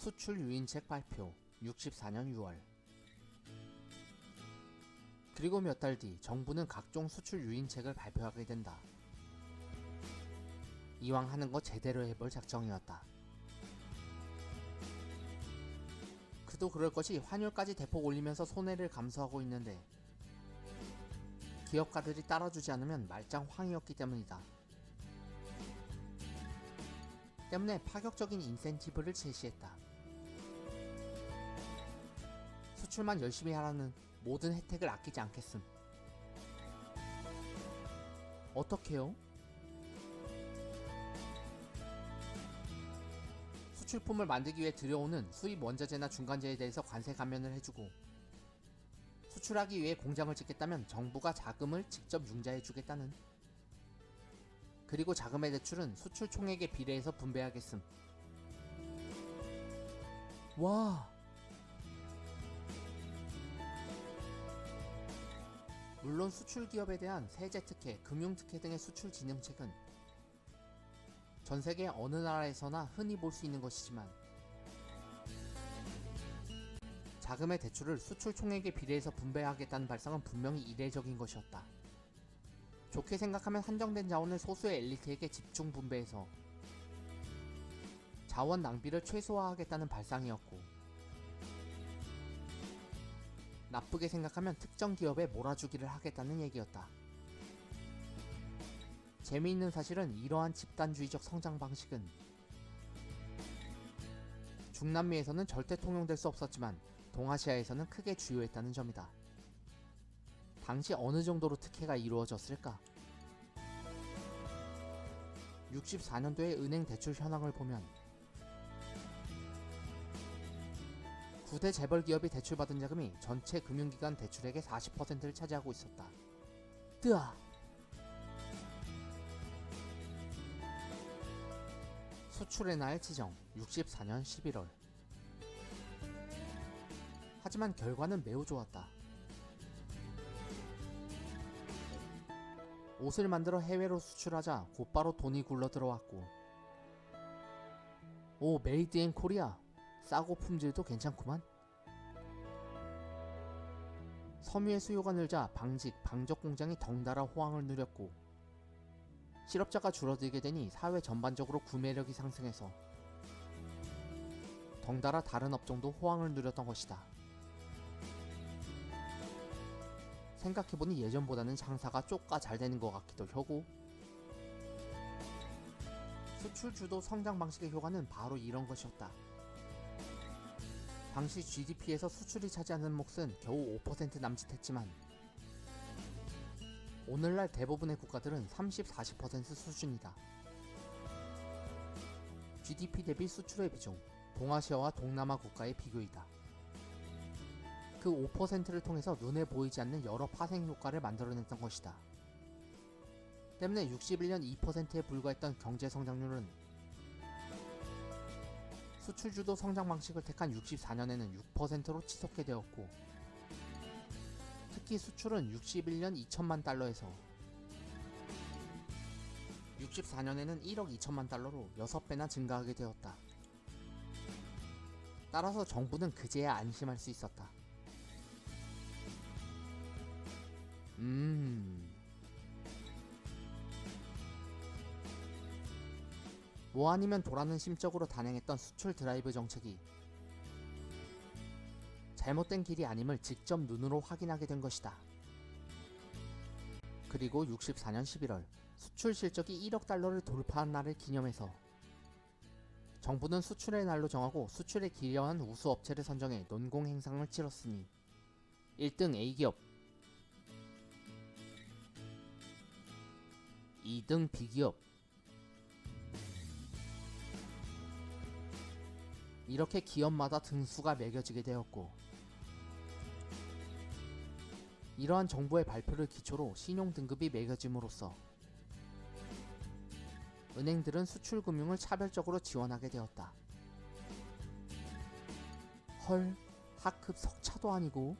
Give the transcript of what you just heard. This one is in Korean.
수출 유인책 발표 64년 6월 그리고 몇 달 뒤 정부는 각종 수출 유인책을 발표하게 된다. 이왕 하는 거 제대로 해볼 작정이었다. 그도 그럴 것이 환율까지 대폭 올리면서 손해를 감수하고 있는데 기업가들이 따라주지 않으면 말짱 황이었기 때문이다. 때문에 파격적인 인센티브를 제시했다. 수출만 열심히 하라는 모든 혜택을 아끼지 않겠음. 어떻게요? 수출품을 만들기 위해 들여오는 수입 원자재나 중간재에 대해서 관세 감면을 해주고 수출하기 위해 공장을 짓겠다면 정부가 자금을 직접 융자해주겠다는 그리고 자금의 대출은 수출 총액에 비례해서 분배하겠음. 와. 물론 수출 기업에 대한 세제 특혜, 금융 특혜 등의 수출 진흥책은 전 세계 어느 나라에서나 흔히 볼 수 있는 것이지만 자금의 대출을 수출 총액에 비례해서 분배하겠다는 발상은 분명히 이례적인 것이었다. 좋게 생각하면 한정된 자원을 소수의 엘리트에게 집중 분배해서 자원 낭비를 최소화하겠다는 발상이었고 나쁘게 생각하면 특정 기업에 몰아주기를 하겠다는 얘기였다. 재미있는 사실은 이러한 집단주의적 성장 방식은 중남미에서는 절대 통용될 수 없었지만 동아시아에서는 크게 주요했다는 점이다. 당시 어느 정도로 특혜가 이루어졌을까? 64년도의 은행 대출 현황을 보면 9대 재벌 기업이 대출받은 자금이 전체 금융기관 대출액의 40%를 차지하고 있었다. 뜨아! 수출의 날 지정 64년 11월 하지만 결과는 매우 좋았다. 옷을 만들어 해외로 수출하자 곧바로 돈이 굴러 들어왔고 오 메이드 인 코리아 싸고 품질도 괜찮구만 섬유의 수요가 늘자 방직, 방적 공장이 덩달아 호황을 누렸고 실업자가 줄어들게 되니 사회 전반적으로 구매력이 상승해서 덩달아 다른 업종도 호황을 누렸던 것이다. 생각해보니 예전보다는 장사가 쪼까 잘 되는 것 같기도 하고 수출 주도 성장 방식의 효과는 바로 이런 것이었다. 당시 GDP에서 수출이 차지하는 몫은 겨우 5% 남짓했지만 오늘날 대부분의 국가들은 30, 40% 수준이다. GDP 대비 수출의 비중, 동아시아와 동남아 국가의 비교이다. 그 5%를 통해서 눈에 보이지 않는 여러 파생 효과를 만들어냈던 것이다. 때문에 61년 2%에 불과했던 경제 성장률은 수출 주도 성장 방식을 택한 64년에는 6%로 치솟게 되었고 특히 수출은 61년 2천만 달러에서 64년에는 1억 2천만 달러로 6배나 증가하게 되었다. 따라서 정부는 그제야 안심할 수 있었다. 음. 뭐 아니면 도라는 심적으로 단행했던 수출 드라이브 정책이 잘못된 길이 아님을 직접 눈으로 확인하게 된 것이다. 그리고 64년 11월 수출 실적이 1억 달러를 돌파한 날을 기념해서 정부는 수출의 날로 정하고 수출에 기여한 우수 업체를 선정해 논공 행상을 치렀으니 1등 A기업 2등 B기업 이렇게 기업마다 등수가 매겨지게 되었고 이러한 정부의 발표를 기초로 신용 등급이 매겨짐으로써 은행들은 수출 금융을 차별적으로 지원하게 되었다. 헐, 하급 석차도 아니고